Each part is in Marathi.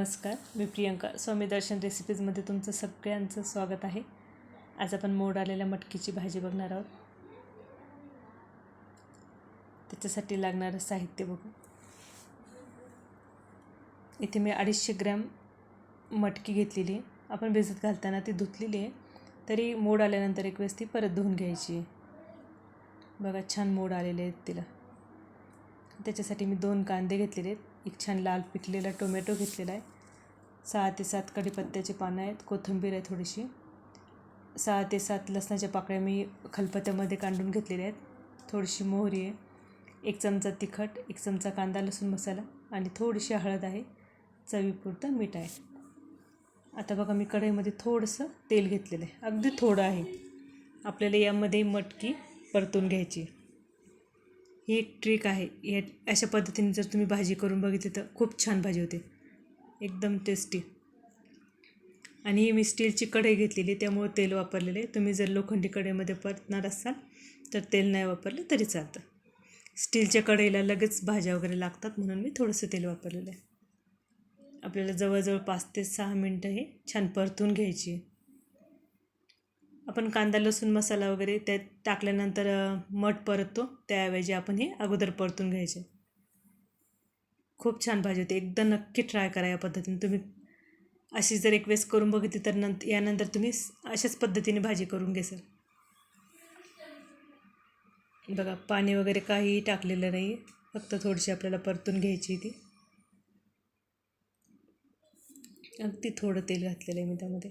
नमस्कार मी प्रियंका. स्वामी दर्शन रेसिपीजमध्ये तुमचं सगळ्यांचं स्वागत आहे. आज आपण मोड आलेल्या मटकीची भाजी बघणार आहोत. त्याच्यासाठी लागणारं साहित्य बघू. इथे मी अडीचशे ग्रॅम मटकी घेतलेली आहे. आपण भिजत घालताना ती धुतलेली आहे. तरी मोड आल्यानंतर एक वेळेस ती परत धुवून घ्यायची आहे. बघा छान मोड आलेले आहेत तिला. त्याच्यासाठी मी दोन कांदे घेतलेले आहेत. एक छान लाल पिकलेला टोमॅटो घेतलेला आहे. सहा ते सात कढीपत्त्याची पानं आहेत. कोथिंबीर आहे थोडीशी. सहा ते सात लसणाच्या पाकळ्या मी खलपत्त्यामध्ये कांडून घेतलेल्या आहेत. थोडीशी मोहरी आहे. एक चमचा तिखट एक चमचा कांदा लसूण मसाला आणि थोडीशी हळद आहे. चवीपुरतं मीठ आहे. आता बघा मी कढईमध्ये थोडंसं तेल घेतलेलं आहे. अगदी थोडं आहे. आपल्याला यामध्ये मटकी परतून घ्यायची ही एक ट्रिक आहे. या अशा पद्धतीने जर तुम्ही भाजी करून बघितली तर खूप छान भाजी होते. एकदम टेस्टी आणि मी स्टीलची कढई घेतलेली त्यामुळे तेल वापरलेलं आहे. तुम्ही जर लोखंडी कढईमध्ये परतणार असाल तर तेल नाही वापरलं तरी चालतं. स्टीलच्या कढईला लगेच भाज्या वगैरे लागतात म्हणून मी थोडंसं तेल वापरलेलं आहे. आपल्याला जवळजवळ पाच ते सहा मिनटं हे छान परतून घ्यायची आपण कांदा लसूण मसाला वगैरे त्यात टाकल्यानंतर मठ परततो. त्याऐवजी आपण हे अगोदर परतून घ्यायचे. खूप छान भाजी होते. एकदा नक्की ट्राय करा या पद्धतीने. तुम्ही अशी जर एक वेळेस करून बघितली तर नंतर यानंतर तुम्ही अशाच पद्धतीने भाजी करून घेसाल बघा पाणी वगैरे काहीही टाकलेलं नाही फक्त थोडीशी आपल्याला परतून घ्यायची ती. अगदी थोडं तेल घातलेलं आहे मी त्यामध्ये.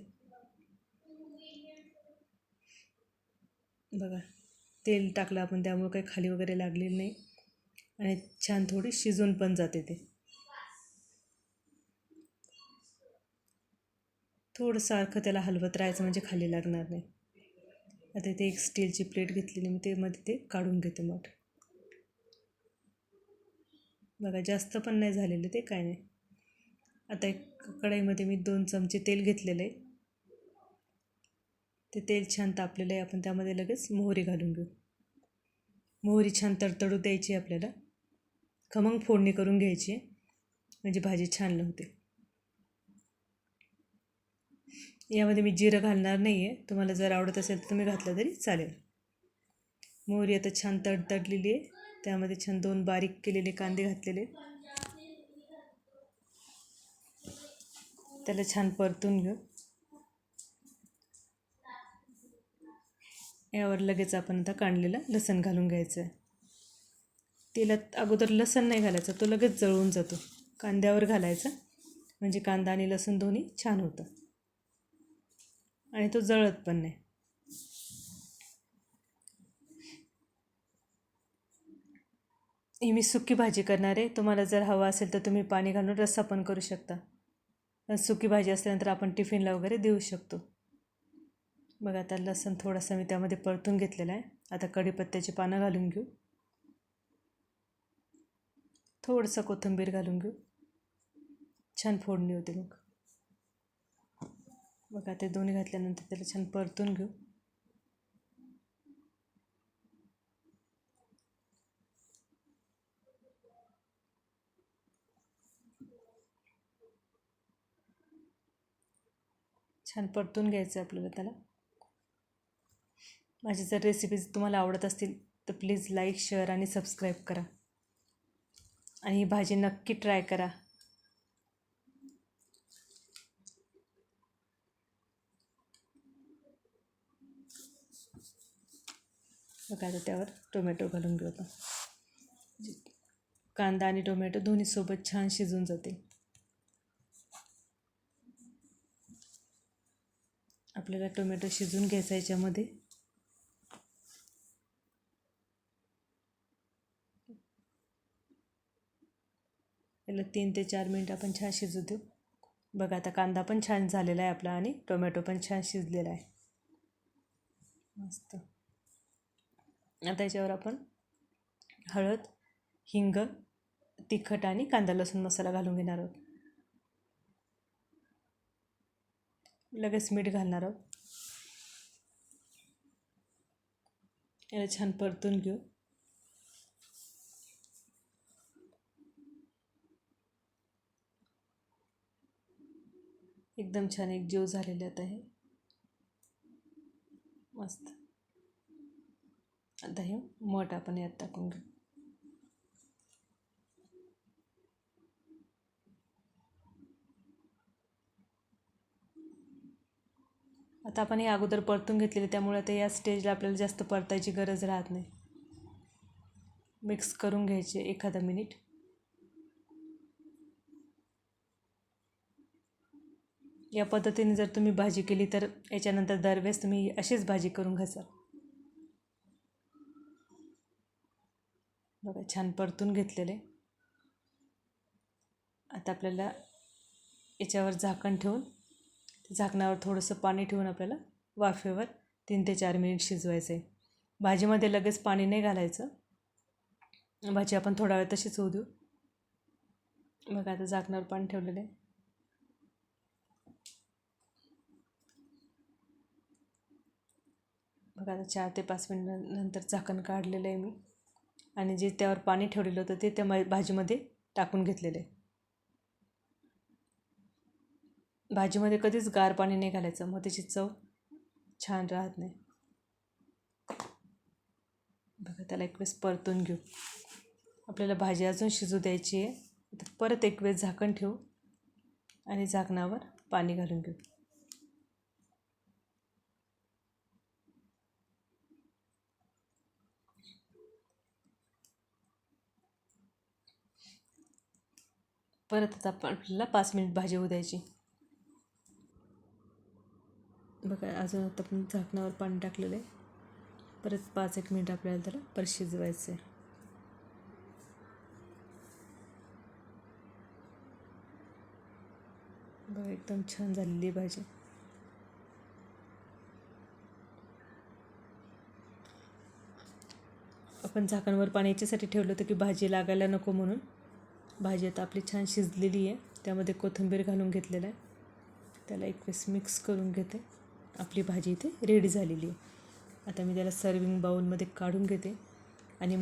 बघा तेल टाकलं आपण त्यामुळे काही खाली वगैरे लागलेलं नाही. आणि छान थोडी शिजून पण जाते ते. थोडं सारखं त्याला हलवत राहायचं म्हणजे खाली लागणार नाही. आता इथे एक स्टीलची प्लेट घेतलेली मी ते मध्ये ते काढून घेते मग. बघा जास्त पण नाही झालेलं ते काय नाही. आता एक कढईमध्ये मी दोन चमचे तेल घेतलेलं आहे. ते तेल छान तापलेलं आहे. आपण त्यामध्ये लगेच मोहरी घालून घेऊ. मोहरी छान तडतडू द्यायची आपल्याला. खमंग फोडणी करून घ्यायची म्हणजे भाजी छान होते यामध्ये मी जिरं घालणार नाही आहे तुम्हाला जर आवडत असेल तर तुम्ही घातलं तरी चालेल. मोहरी आता छान तडतडलेली आहे. त्यामध्ये छान दोन बारीक केलेले कांदे घातलेले त्याला छान परतून घेऊ. यावर लगेच आपण आता काढलेलं लसण घालून घ्यायचं आहे तेलात अगोदर लसण नाही घालायचं तो लगेच जळून जातो. कांद्यावर घालायचा म्हणजे कांदा आणि लसूण दोन्ही छान होतं. आणि तो जळत पण नाही. ही मी सुकी भाजी करणार आहे. तुम्हाला जर हवा असेल तर तुम्ही पाणी घालून रस्सा पण करू शकता. पण सुकी भाजी असल्यानंतर आपण टिफिनला वगैरे देऊ शकतो. बघा आता लसूण थोडासा मी त्यामध्ये परतून घेतलेला आहे. आता कढीपत्त्याची पानं घालून घेऊ. थोडंसं कोथिंबीर घालून घेऊ. छान फोडणी होते मग. बघा ते दोन्ही घातल्यानंतर त्याला छान परतून घेऊ. छान परतून घ्यायचं आहे आपल्याला त्याला. माझी जर रेसिपीज तुम्हाला आवडत असतील तर प्लीज लाईक शेअर आणि सबस्क्राईब करा. आणि ही भाजी नक्की ट्राय करा. बघा आता त्यावर टोमॅटो घालून घेऊ आपण कांदा आणि टोमॅटो दोन्हीसोबत छान शिजून जाते आपल्याला टोमॅटो शिजून घ्यायचा याच्यामध्ये. तीन ते चार मिनटं आपण छान शिजू देऊ बघा आता कांदा पण छान झालेला आहे आपला आणि टोमॅटो पण छान शिजलेला आहे. मस्त. आता याच्यावर आपण हळद हिंग तिखट आणि कांदा लसूण मसाला घालून घेणार आहोत. लगेच मीठ घालणार आहोत. याला छान परतून घेऊ. एकदम छान एक जीव झालेले आहे मस्त. आता हे मठ आपण यात टाकून घेऊ. आता आपण हे अगोदर परतून घेतलेले त्यामुळे आता या स्टेजला आपल्याला जास्त परतायची गरज राहत नाही. मिक्स करून घ्यायचे एखादा मिनिट. या पद्धतीने जर तुम्ही भाजी केली तर याच्यानंतर दरवेळेस तुम्ही अशीच भाजी करून घ्याल बघा छान परतून घेतलेले. आता आपल्याला याच्यावर झाकण ठेवून झाकणावर थोडंसं पाणी ठेवून आपल्याला वाफेवर तीन ते चार मिनिट शिजवायचं आहे भाजीमध्ये लगेच पाणी नाही घालायचं. भाजी आपण थोडा वेळ तशीच होऊ देऊ. बघा आता झाकणावर पाणी ठेवलेलं आहे. बघा आता चार ते पाच मिनिट नंतर झाकण काढलेलं आहे मी. आणि जे त्यावर पाणी ठेवलेलं होतं ते त्या भाजीमध्ये टाकून घेतलेलं आहे. भाजीमध्ये कधीच गार पाणी नाही घालायचं. मग त्याची चव छान राहत नाही. बघा त्याला एक वेळेस परतून घेऊ. आपल्याला भाजी अजून शिजू द्यायची आहे. तर परत एक वेळेस झाकण ठेवू आणि झाकणावर पाणी घालून घेऊ. परत आता आपल्याला पाच मिनिट भाजी होऊ द्यायची. बघा अजून आता आपण झाकणावर पाणी टाकलेलं आहे. परत पाच एक मिनिट आपल्याला त्याला परत शिजवायचं आहे बघा एकदम छान झालेली भाजी. आपण झाकणवर पाणी याच्यासाठी ठेवलं होतं की भाजी लागायला नको म्हणून. भाजी आता आपली छान शिजलेली आहे. त्यामध्ये कोथिंबीर घालून घेतलेलं आहे. त्याला एक वेळेस मिक्स करून घेते. आपली भाजी इथे रेडी झालेली आहे. आता मी त्याला सर्विंग बाऊलमध्ये काढून घेते. आणि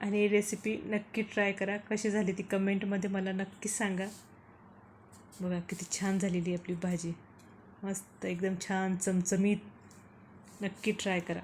आणि रेसिपी नक्की ट्राय करा. कशी झाली ती कमेंटमध्ये मला नक्की सांगा. बघा किती छान झालेली आहे आपली भाजी. मस्त एकदम छान चमचमीत. नक्की ट्राय करा.